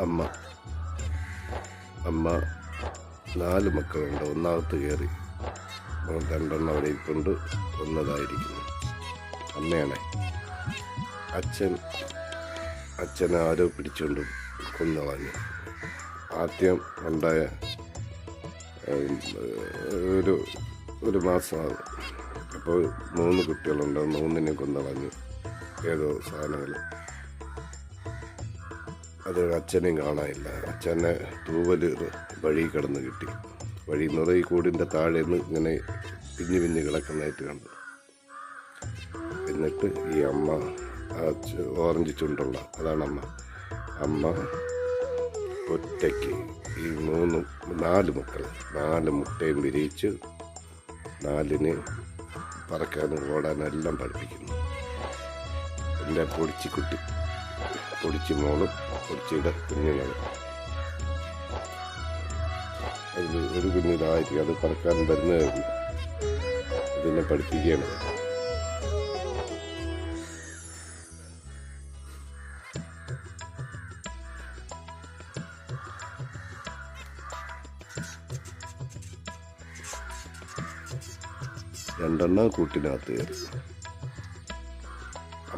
അമ്മ. അമ്മ നാല് മക്കളുണ്ട് ഒന്നാമത്ത് കയറി. രണ്ടെണ്ണം അവിടെ ഇരിപ്പുണ്ട്. ഒന്നതായിരിക്കുന്നു. അമ്മയാണ്. അച്ഛൻ അച്ഛനെ ആരോ പിടിച്ചുകൊണ്ട് കൊന്നളഞ്ഞു ആദ്യം ഉണ്ടായ ഒരു ഒരു മാസമാകും അപ്പോൾ മൂന്ന് കുട്ടികളുണ്ട്. മൂന്നിനെ കൊന്നളഞ്ഞു ഏതോ സാധനങ്ങൾ. അത് അച്ഛനെയും കാണാനില്ല. അച്ഛനെ തൂവൽ വഴി കിടന്ന് കിട്ടി. വഴി നിറ ഈ കൂടിന്റെ താഴെ നിന്ന് ഇങ്ങനെ പിഞ്ഞു പിഞ്ഞ് കിടക്കുന്നതായിട്ട് കണ്ടു. എന്നിട്ട് ഈ അമ്മ ഓറഞ്ച് ചുണ്ടുള്ള അതാണ് അമ്മ. അമ്മ ഒറ്റയ്ക്ക് ഈ മൂന്ന് നാല് മക്കൾ നാല് മുട്ടയും വിരിയിച്ച് നാലിന് പറക്കാനും ഓടാനും എല്ലാം പഠിപ്പിക്കുന്നു. എന്റെ പൊടിച്ചിക്കുട്ടി. പൊടിച്ചി മോളും ഒടിച്ചിയുടെ കുഞ്ഞുങ്ങളും അതിൽ ഒരു കുഞ്ഞിതായിരിക്കും അത് പറക്കാൻ വരുന്നതായിരുന്നു. ഇതിനെ പഠിപ്പിക്കുകയാണ്. രണ്ടെണ്ണം കൂട്ടിനകത്ത് കയറി.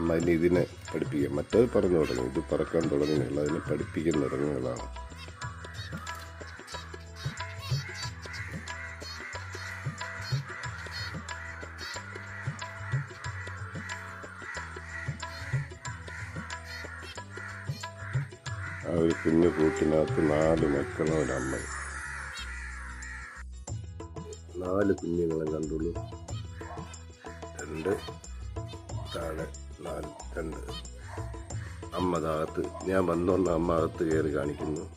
അമ്മ ഇനി ഇതിനെ പഠിപ്പിക്കുക മറ്റേത് പറഞ്ഞു തുടങ്ങി. ഇത് പറക്കാൻ തുടങ്ങുന്നില്ല അതിനെ പഠിപ്പിക്കാൻ തുടങ്ങിയതാണ്. ആ ഒരു കുഞ്ഞു കൂട്ടിനകത്ത് നാല് മക്കളും ഒരമ്മ നാല് കുഞ്ഞുങ്ങളെ കണ്ടുള്ളൂ. രണ്ട് താഴെ. രണ്ട്. അമ്മ താകത്ത് ഞാൻ വന്നുകൊണ്ട് അമ്മ അകത്ത് കയറി കാണിക്കുന്നു.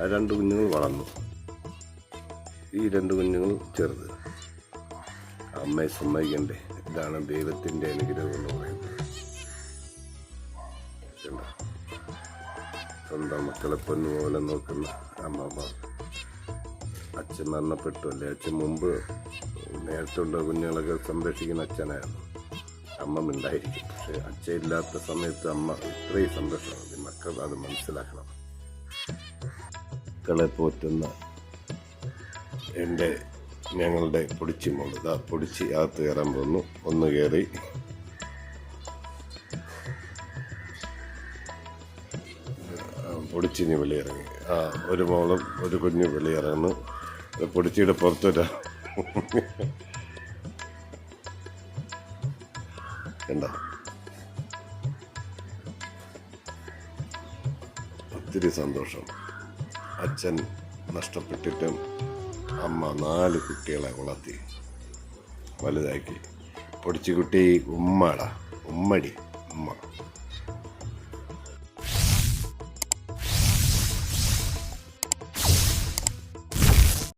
ആ രണ്ട് കുഞ്ഞുങ്ങൾ വളർന്നു. ഈ രണ്ട് കുഞ്ഞുങ്ങൾ ചെറുത്. അമ്മയെ സമ്മതിക്കണ്ടേ? ഇതാണ് ദൈവത്തിന്റെ അനുഗ്രഹം എന്ന് പറയുന്നത്? സ്വന്തം മക്കളെ പൊന്നു പോലെ നോക്കുന്ന അമ്മമ്മ അച്ഛൻ മരണപ്പെട്ടു അല്ലേ? അച്ഛൻ മുമ്പ് നേരത്തെ ഉള്ള കുഞ്ഞുങ്ങളൊക്കെ സംരക്ഷിക്കുന്ന അച്ഛനായിരുന്നു. അമ്മ ഉണ്ടായിരിക്കും പക്ഷെ അച്ഛയില്ലാത്ത സമയത്ത് അമ്മ ഇത്രയും സന്തോഷമാണ് മക്കൾ അത് മനസ്സിലാക്കണം. മക്കളെ പോറ്റുന്ന എന്റെ ഞങ്ങളുടെ പൊടിച്ചി മോൾ. ഇതാ പൊടിച്ചി അകത്ത് കയറാൻ പോന്നു. ഒന്ന് കയറി. പൊടിച്ചിന് വെളിയിറങ്ങി. ആ ഒരു മോളും ഒരു കുഞ്ഞ് വെളിയിറങ്ങുന്നു. പൊടിച്ചിയുടെ പുറത്തൊരു കണ്ട? ഒത്തിരി സന്തോഷം. അച്ഛൻ നഷ്ടപ്പെട്ടിട്ടും അമ്മ നാല് കുട്ടികളെ വളർത്തി. വലുതാക്കി. പൊടിച്ചു കുട്ടി ഉമ്മടാ. ഉമ്മടി. ഉമ്മ.